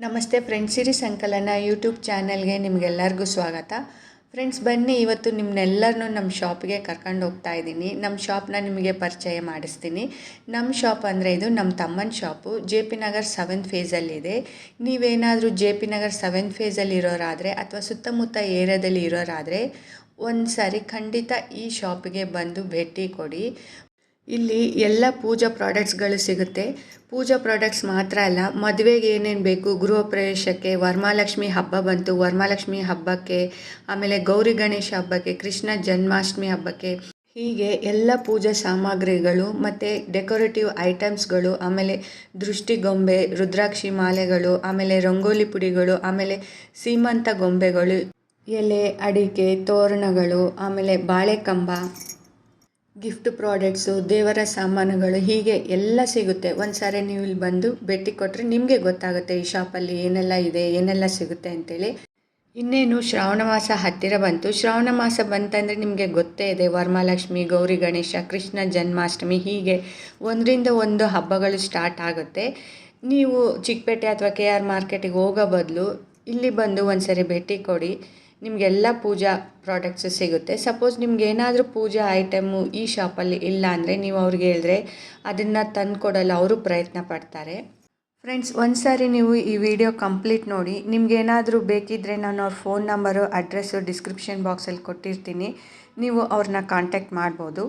ನಮಸ್ತೆ ಫ್ರೆಂಡ್ಸ್, ಸಿರಿ ಸಂಕಲನ ಯೂಟ್ಯೂಬ್ ಚಾನಲ್ಗೆ ನಿಮಗೆಲ್ಲರಿಗೂ ಸ್ವಾಗತ. ಫ್ರೆಂಡ್ಸ್, ಬನ್ನಿ, ಇವತ್ತು ನಿಮ್ಮನ್ನೆಲ್ಲರನ್ನೂ ನಮ್ಮ ಶಾಪ್ಗೆ ಕರ್ಕೊಂಡು ಹೋಗ್ತಾ ಇದ್ದೀನಿ. ನಮ್ಮ ಶಾಪ್ನ ನಿಮಗೆ ಪರಿಚಯ ಮಾಡಿಸ್ತೀನಿ. ನಮ್ಮ ಶಾಪ್ ಅಂದರೆ ಇದು ನಮ್ಮ ತಮ್ಮನ shop. J P Nagar seventh ಫೇಸಲ್ಲಿದೆ ನೀವೇನಾದರೂ ಜೆ ಪಿ ನಗರ್ ಸೆವೆಂತ್ ಫೇಸಲ್ಲಿ ಇರೋರಾದರೆ ಅಥವಾ ಸುತ್ತಮುತ್ತ ಏರಿಯಾದಲ್ಲಿ ಇರೋರಾದರೆ ಒಂದು ಸಾರಿ ಖಂಡಿತ ಈ ಶಾಪಿಗೆ ಬಂದು ಭೇಟಿ ಕೊಡಿ. ಇಲ್ಲಿ ಎಲ್ಲ ಪೂಜಾ ಪ್ರಾಡಕ್ಟ್ಸ್ಗಳು ಸಿಗುತ್ತೆ. ಪೂಜಾ ಪ್ರಾಡಕ್ಟ್ಸ್ ಮಾತ್ರ ಅಲ್ಲ, ಮದುವೆಗೆ ಏನೇನು ಬೇಕು? ಗೃಹ ಪ್ರವೇಶಕ್ಕೆ ವರಮಹಾಲಕ್ಷ್ಮಿ ಹಬ್ಬ ಬಂತು. ವರಮಹಾಲಕ್ಷ್ಮಿ ಹಬ್ಬಕ್ಕೆ, ಆಮೇಲೆ ಗೌರಿ ಗಣೇಶ ಹಬ್ಬಕ್ಕೆ, ಕೃಷ್ಣ ಜನ್ಮಾಷ್ಟಮಿ ಹಬ್ಬಕ್ಕೆ ಹೀಗೆ ಎಲ್ಲ ಪೂಜಾ ಸಾಮಗ್ರಿಗಳು ಮತ್ತು ಡೆಕೋರೇಟಿವ್ ಐಟಮ್ಸ್ಗಳು ಆಮೇಲೆ ದೃಷ್ಟಿಗೊಂಬೆ, ರುದ್ರಾಕ್ಷಿ ಮಾಲೆಗಳು, ಆಮೇಲೆ ರಂಗೋಲಿ ಪುಡಿಗಳು, ಆಮೇಲೆ ಸೀಮಂತ ಗೊಂಬೆಗಳು, ಎಲೆ, ಅಡಿಕೆ, ತೋರಣಗಳು, ಆಮೇಲೆ ಬಾಳೆಕಂಬ. ಗಿಫ್ಟ್ ಪ್ರಾಡಕ್ಟ್ಸು ದೇವರ ಸಾಮಾನುಗಳು, ಹೀಗೆ ಎಲ್ಲ ಸಿಗುತ್ತೆ. ಒಂದು ಸಾರಿ ನೀವು ಇಲ್ಲಿ ಬಂದು ಭೇಟಿ ಕೊಟ್ಟರೆ ನಿಮಗೆ ಗೊತ್ತಾಗುತ್ತೆ ಈ ಶಾಪಲ್ಲಿ ಏನೆಲ್ಲ ಇದೆ, ಏನೆಲ್ಲ ಸಿಗುತ್ತೆ ಅಂತೇಳಿ. ಇನ್ನೇನು, ಶ್ರಾವಣ ಮಾಸ ಹತ್ತಿರ ಬಂತು. ಶ್ರಾವಣ ಮಾಸ ಬಂತಂದರೆ ನಿಮಗೆ ಗೊತ್ತೇ ಇದೆ, ವರಮಹಾಲಕ್ಷ್ಮಿ, ಗೌರಿ ಗಣೇಶ, ಕೃಷ್ಣ ಜನ್ಮಾಷ್ಟಮಿ, ಹೀಗೆ ಒಂದರಿಂದ ಒಂದು ಹಬ್ಬಗಳು ಸ್ಟಾರ್ಟ್ ಆಗುತ್ತೆ. ನೀವು ಚಿಕ್ಕಪೇಟೆ ಅಥವಾ ಕೆ ಆರ್ ಮಾರ್ಕೆಟಿಗೆ ಹೋಗೋ ಬದಲು ಇಲ್ಲಿ ಬಂದು ಒಂದು ಸರಿ ಭೇಟಿ ಕೊಡಿ. ನಿಮಗೆಲ್ಲ ಪೂಜಾ ಪ್ರಾಡಕ್ಟ್ಸು ಸಿಗುತ್ತೆ. ಸಪೋಸ್ ನಿಮ್ಗೆ ಏನಾದರೂ ಪೂಜಾ ಐಟಮು ಈ ಶಾಪಲ್ಲಿ ಇಲ್ಲ ಅಂದರೆ ನೀವು ಅವ್ರಿಗೆ ಹೇಳಿದ್ರೆ ಅದನ್ನು ತಂದು ಕೊಡಲು ಅವರು ಪ್ರಯತ್ನ ಪಡ್ತಾರೆ. ಫ್ರೆಂಡ್ಸ್ ಒಂದು ಸಾರಿ ನೀವು ಈ ವಿಡಿಯೋ ಕಂಪ್ಲೀಟ್ ನೋಡಿ. ನಿಮ್ಗೇನಾದರೂ ಬೇಕಿದ್ದರೆ ನಾನು ಅವ್ರ ಫೋನ್ ನಂಬರು ಅಡ್ರೆಸ್ಸು ಡಿಸ್ಕ್ರಿಪ್ಷನ್ ಬಾಕ್ಸಲ್ಲಿ ಕೊಟ್ಟಿರ್ತೀನಿ. ನೀವು ಅವ್ರನ್ನ ಕಾಂಟ್ಯಾಕ್ಟ್ ಮಾಡ್ಬೋದು.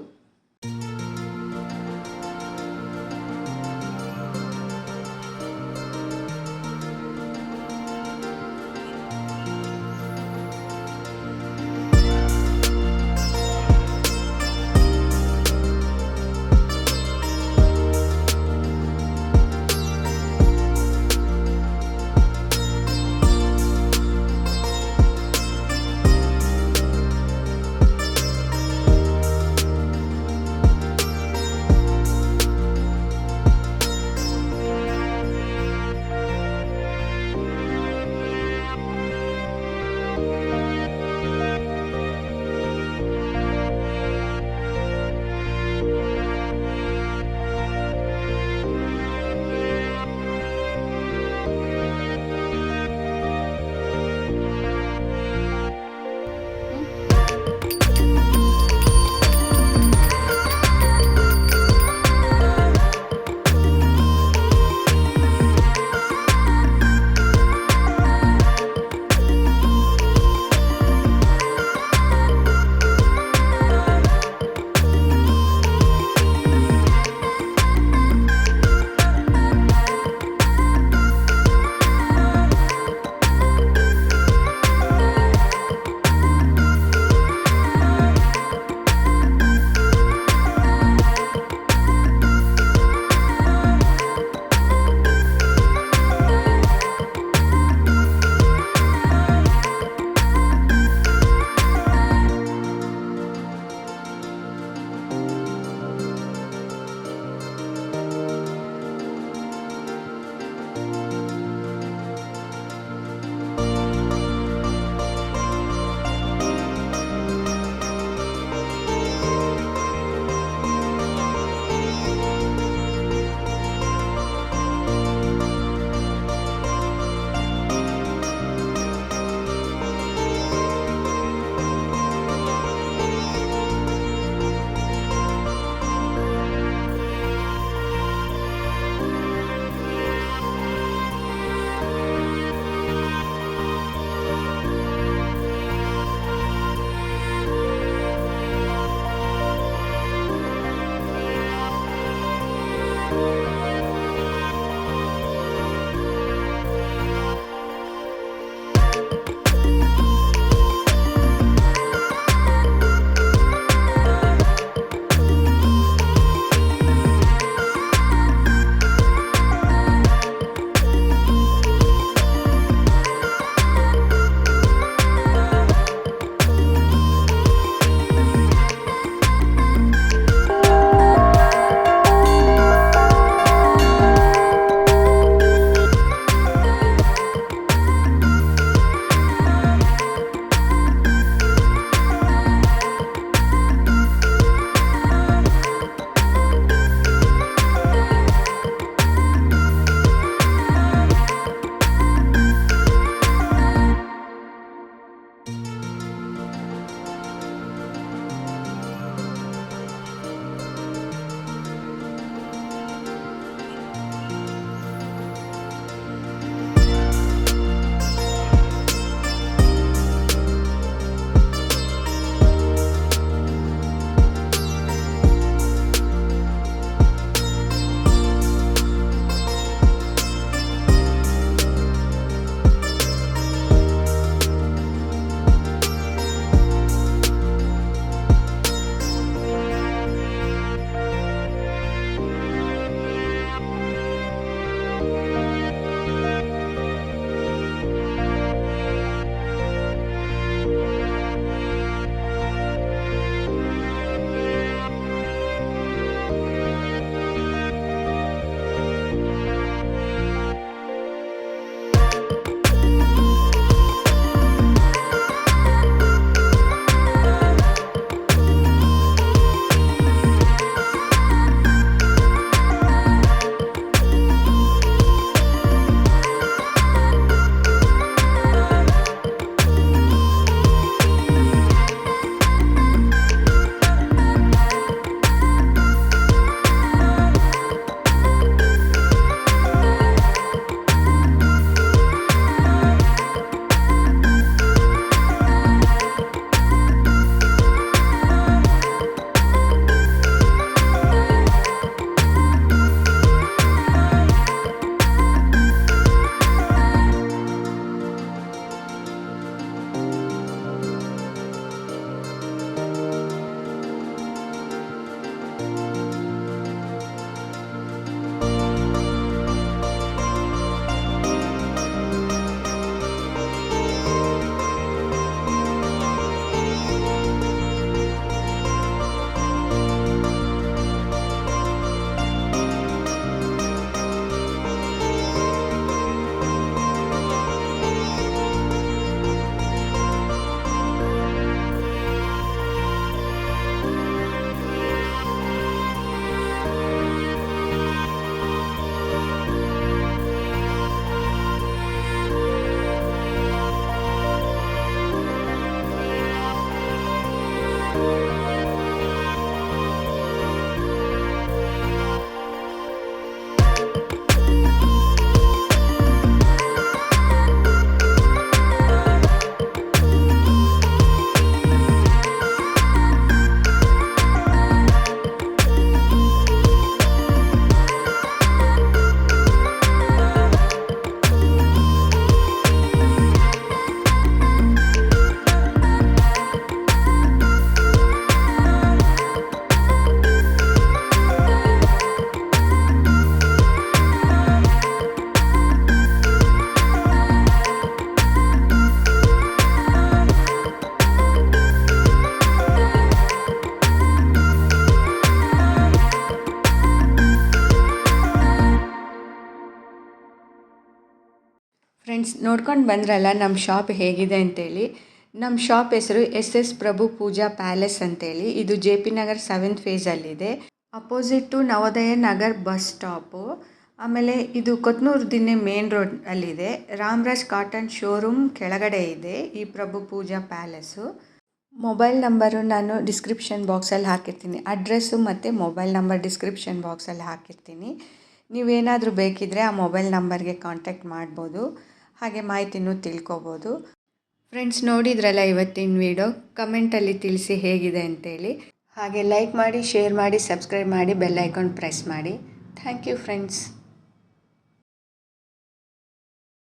ಫ್ರೆಂಡ್ಸ್, ನೋಡ್ಕೊಂಡು ಬಂದ್ರಲ್ಲ ನಮ್ಮ ಶಾಪ್ ಹೇಗಿದೆ ಅಂತೇಳಿ. ನಮ್ಮ ಶಾಪ್ ಹೆಸರು S S Prabhu Pooja palace ಅಂತೇಳಿ. ಇದು J P Nagar seventh ಫೇಸಲ್ಲಿದೆ opposite to Navodaya Nagar bus stop. ಆಮೇಲೆ ಇದು ಕೊತ್ನೂರು ದಿನ್ನೆ ಮೇನ್ ರೋಡ್ ಅಲ್ಲಿದೆ. ರಾಮರಾಜ್ ಕಾಟನ್ ಶೋರೂಮ್ ಕೆಳಗಡೆ ಇದೆ ಈ Prabhu Pooja palace. Mobile number ನಾನು ಡಿಸ್ಕ್ರಿಪ್ಷನ್ ಬಾಕ್ಸಲ್ಲಿ ಹಾಕಿರ್ತೀನಿ. ಅಡ್ರೆಸ್ಸು ಮತ್ತು ಮೊಬೈಲ್ ನಂಬರ್ ಡಿಸ್ಕ್ರಿಪ್ಷನ್ ಬಾಕ್ಸಲ್ಲಿ ಹಾಕಿರ್ತೀನಿ. ನೀವೇನಾದರೂ ಬೇಕಿದ್ದರೆ ಆ ಮೊಬೈಲ್ ನಂಬರ್ಗೆ ಕಾಂಟ್ಯಾಕ್ಟ್ ಮಾಡ್ಬೋದು. ಹಾಗೆ ಮಾಹಿತಿನೂ ತಿಳ್ಕೊಬೋದು. ಫ್ರೆಂಡ್ಸ್ ನೋಡಿದ್ರಲ್ಲ ಇವತ್ತಿನ ವಿಡಿಯೋ ಕಮೆಂಟಲ್ಲಿ ತಿಳಿಸಿ ಹೇಗಿದೆ ಅಂತೇಳಿ. ಹಾಗೆ ಲೈಕ್ ಮಾಡಿ ಶೇರ್ ಮಾಡಿ ಸಬ್ಸ್ಕ್ರೈಬ್ ಮಾಡಿ ಬೆಲ್ ಐಕಾನ್ ಪ್ರೆಸ್ ಮಾಡಿ. Thank you friends